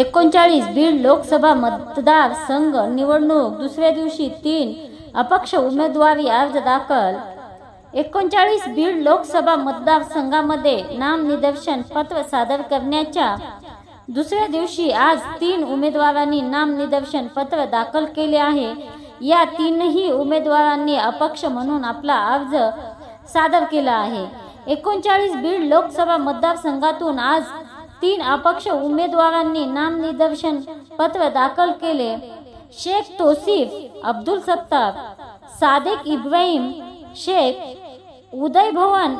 एकोणचाळीस बीड लोकसभा मतदार संघ निवडणूक दुसऱ्या दिवशी तीन अपक्ष उमेदवारी अर्ज दाखल. एकोणचाळीस बीड लोकसभा मतदारसंघामध्ये नामनिदर्शन पत्र सादर करण्याच्या दुसऱ्या दिवशी आज तीन उमेदवारांनी नामनिदर्शन पत्र दाखल केले आहे. या तीनही उमेदवारांनी अपक्ष म्हणून आपला अर्ज सादर केला आहे. एकोणचाळीस बीड लोकसभा मतदारसंघातून आज तीन अपक्ष उमेदवारांनी नामनिदर्शन पत्र दाखल केले. शेख तोसिफ अब्दुल सत्तार सादिक इब्राहिम शेख उदय भवन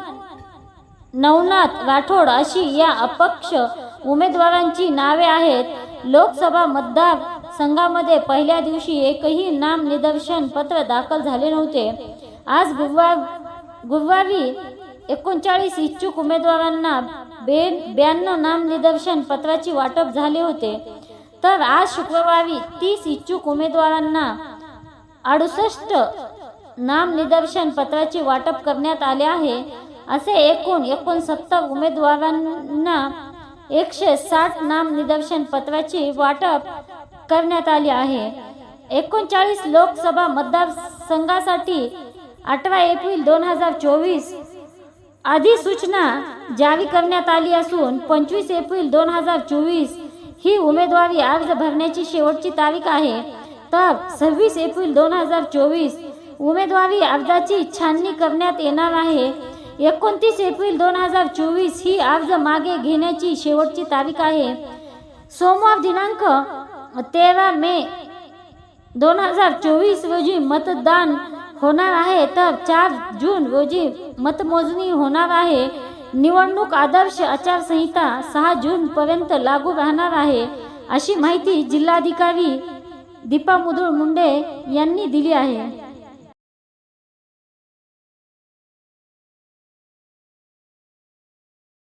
नवनाथ राठोड अशी या अपक्ष उमेदवारांची नावे आहेत. लोकसभा मतदार संघामध्ये पहिल्या दिवशी एकही नाम निदर्शन पत्र दाखल झाले नव्हते. आज गुरुवार गुरुवारी एकोणचाळीस इच्छुक उमेदवारांना बे ब्याण्णव नाम निदर्शन पत्राची वाटप झाले होते. तर आज शुक्रवारी तीस इच्छुक उमेदवारांना अडुसष्ट नाम निदर्शन पत्राचे वाटप करण्यात आले आहे. असे एकूण एकोणसत्तर उमेदवारांना एकशे साठ नाम निदर्शन पत्राचे वाटप करण्यात आले आहे. एकोणचाळीस लोकसभा मतदारसंघासाठी अठरा एप्रिल दोन हजार चोवीस अधिसूचना जारी करण्यात आली असून पंचवीस एप्रिल दोन हजार चोवीस ही उमेदवारी अर्ज भरण्याची शेवटची तारीख आहे. तर सव्वीस एप्रिल दोन हजार चोवीस उमेदवारी अर्जाची छाननी करण्यात येणार आहे. एकोणतीस एप्रिल दोन हजार चोवीस ही अर्ज मागे घेण्याची शेवटची तारीख आहे. सोमवार दिनांक तेरा मे दोन हजार चोवीस रोजी मतदान होणार आहे तर चार जून रोजी मतमोजणी होणार आहे. निवडणूक आदर्श आचारसंहिता सहा जूनपर्यंत लागू राहणार आहे अशी माहिती जिल्हाधिकारी दीपा मुधोळ मुंडे यांनी दिली आहे.